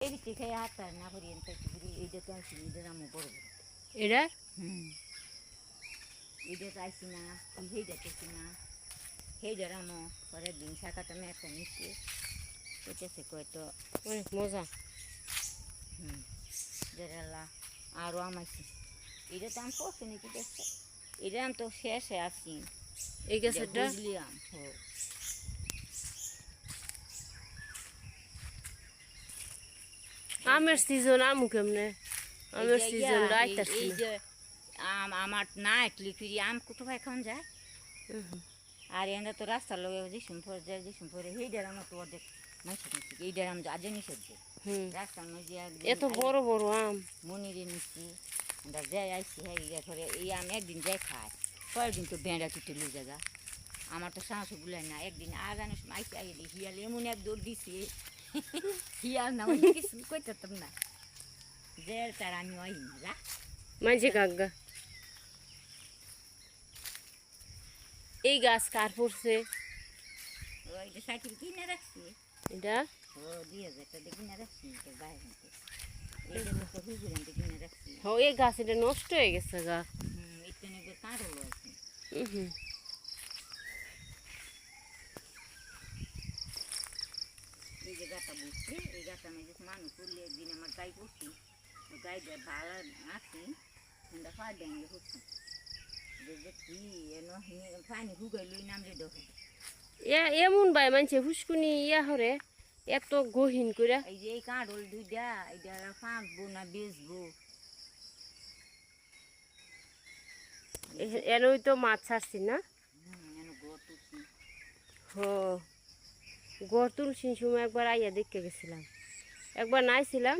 এদিকে খেয়ে হাত আর না করি এইটা তো আসি এইটার আমি হুম। এইটা তো আইসি না সেইটা করছি না সেইটার আমো পরের দিন শাখাটা আমি একটা নিচ্ছি। এটাছে কয়তো। অনেক মজা। হুম যেটা আরও আমাইছি। এটা তো আমি করছি নাকি দেখছ এটা আমি তো শেষে আছি। এই গাছেরটা? আমের সিজন আমু কেমনে? আমের সিজন রাইতাছি এই- এই যে আম আমার না একলি ফিরি আম কুটু ভাই খাওয়ান যায় আর এনে তো রাস্তার লগে যে সুম্পর যায় যে সুম্পরে সেই ডেরাম তো অর্ধেক মাইছে নিচ্ছি এই ডেরাম আজ নিষেধ যে। রাস্তার মধ্যে এত বড় বড় আম। মনিরে নিচ্ছি আমরা যাই আইসি হ্যাঁ ইয়া করে এই আম একদিন যাই খায় কয়েকদিন তো বেঁড়া তুটে লই জায়গা আমার তো সাহস গুলাই না একদিন আর জানিস আইসি আগে হিয়াল এমন এক দৌড় দিছি হিয়াল না অন্য কিছু কইতাম না যে তার আমি ওই না যা মাঝে কাগা এই গাছ কার পড়ছে ওই যে সাইকেল কিনে রাখছি এটা ও দুই হাজার টাকা কিনে রাখছি তো বাইরে থেকে এইটা তো হুজুর আনতে কিনে রাখছি হ এই গাছ এটা নষ্ট হয়ে গেছে গা হুম এটা নাকি কাঁড়লো আছে উহুম। গাটা বুঝছি? এই গাটা আমি যে মানুষ করলে একদিন আমার গাই করছি গাইটা ভালো আছি ঠান্ডা পা ডেঙ্গে হচ্ছে পানি নামলে দেখো। এমন ভাই মানছে হুসকুনি ইয়া হরে এত গহীন করে এই যে এই কাঁড়ল দুইটা এইটা ফাঁকবো না বেচবো? এনই তো মাছ ছাড়ছি না? এনো হ। গড় তুলছি সময় একবার আইয়া দেখতে গেছিলাম। একবার নাইছিলাম।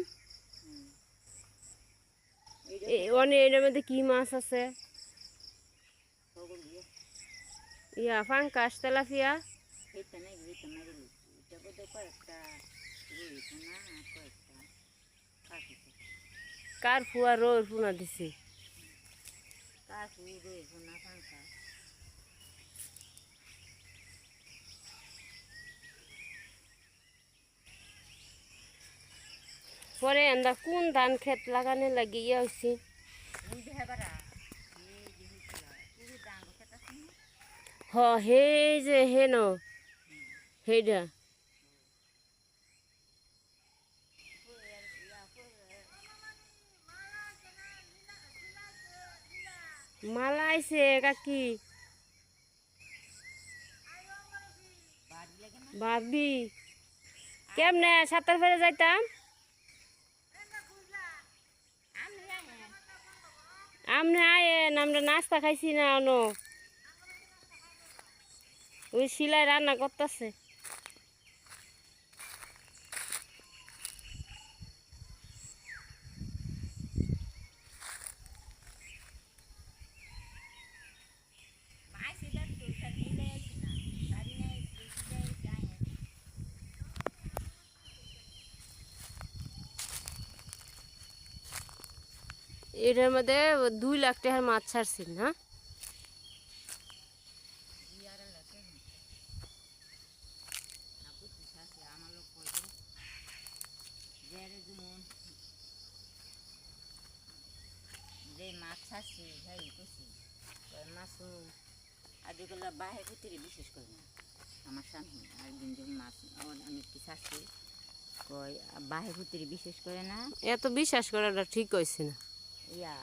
এইটা এটার মধ্যে কি মাছ আছে? ইয়া ফাঙ্কাস তেলাপিয়া। এটা নাই এটা মারি লিখছি এটা বোধহয় কয়েকটা রয়েছে না কয়েকটা কাটিছে কার ফুয়া রোর ফুনা দিছি? পরে আমরা কোন ধান ক্ষেত লাগানে লাগি হয়েছি ওই যে হেবারা এই যে হইছিল পুরো ডাঙ্গ খেতে আছে না হ, হে যে হে ন হেডা মালা আইছে কাকি ভাবি কেমনে, সাঁতার ফেলে যাইতাম আমি জানি আমনে আয়েন আমরা নাস্তা খাইছি না অনো ওই সিলাই রান্না করতেছে। এটার মধ্যে দুই লাখ টাকার মাছ ছাড়ছি না। মাছ ছাড়ছি মাছ করে না আমার স্বামী মাছ অনেক কি ছাড়ছি কই বাহে ভিতরে বিশেষ করে না এত বিশ্বাস করাটা ঠিক হয়েছে না। ইয়া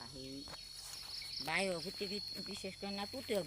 বায়ু বিশেষ করে না পুতেও